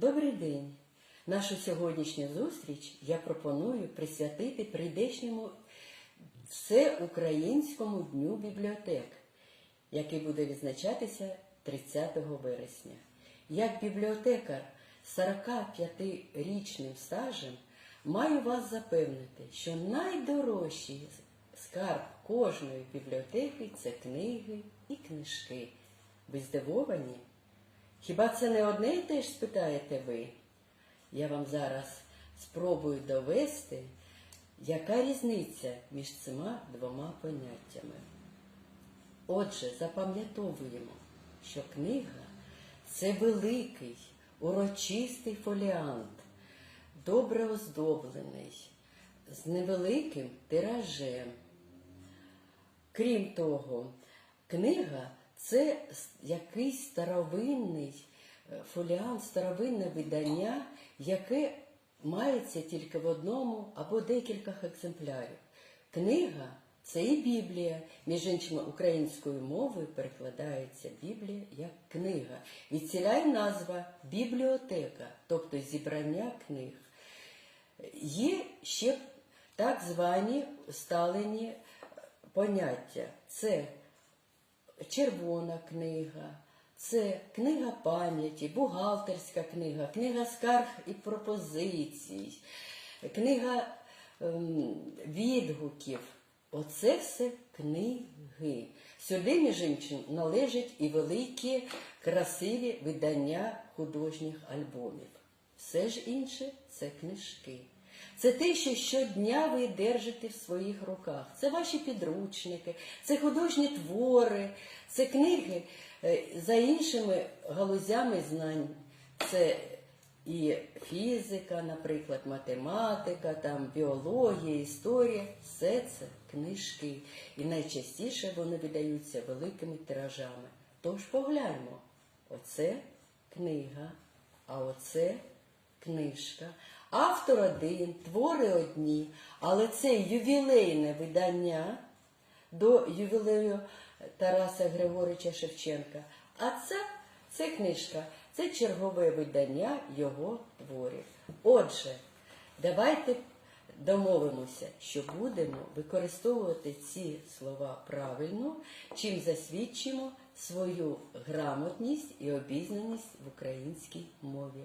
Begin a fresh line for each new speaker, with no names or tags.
Добрий день! Нашу сьогоднішню зустріч я пропоную присвятити прийдешньому Всеукраїнському дню бібліотек, який буде відзначатися 30 вересня. Як бібліотекар з 45-річним стажем маю вас запевнити, що найдорожчий скарб кожної бібліотеки це книги і книжки. Ви здивовані? Хіба це не одне і те ж спитаєте ви? Я вам зараз спробую довести, яка різниця між цими двома поняттями. Отже, запам'ятовуємо, що книга це великий, урочистий фоліант, добре оздоблений, з невеликим тиражем. Крім того, книга це якийсь старовинний е, фоліант, старовинне видання, яке мається тільки в одному або декількох екземплярів. Книга це і Біблія. Між іншим, українською мовою перекладається Біблія як книга. Відціля назва бібліотека, тобто зібрання книг. Є ще так звані сталені поняття. Це червона книга, це книга пам'яті, бухгалтерська книга, книга скарг і пропозицій, книга ем, відгуків. Оце все книги. Сюди, між іншим, належать і великі красиві видання художніх альбомів. Все ж інше це книжки. Це те, що щодня ви держите в своїх руках. Це ваші підручники, це художні твори, це книги е, за іншими галузями знань. Це і фізика, наприклад, математика, там, біологія, історія. Все це книжки. І найчастіше вони видаються великими тиражами. Тож погляньмо, оце книга, а оце книжка. Автор один, твори одні, але це ювілейне видання до ювілею Тараса Григорича Шевченка. А це, це книжка, це чергове видання його творів. Отже, давайте домовимося, що будемо використовувати ці слова правильно, чим засвідчимо свою грамотність і обізнаність в українській мові.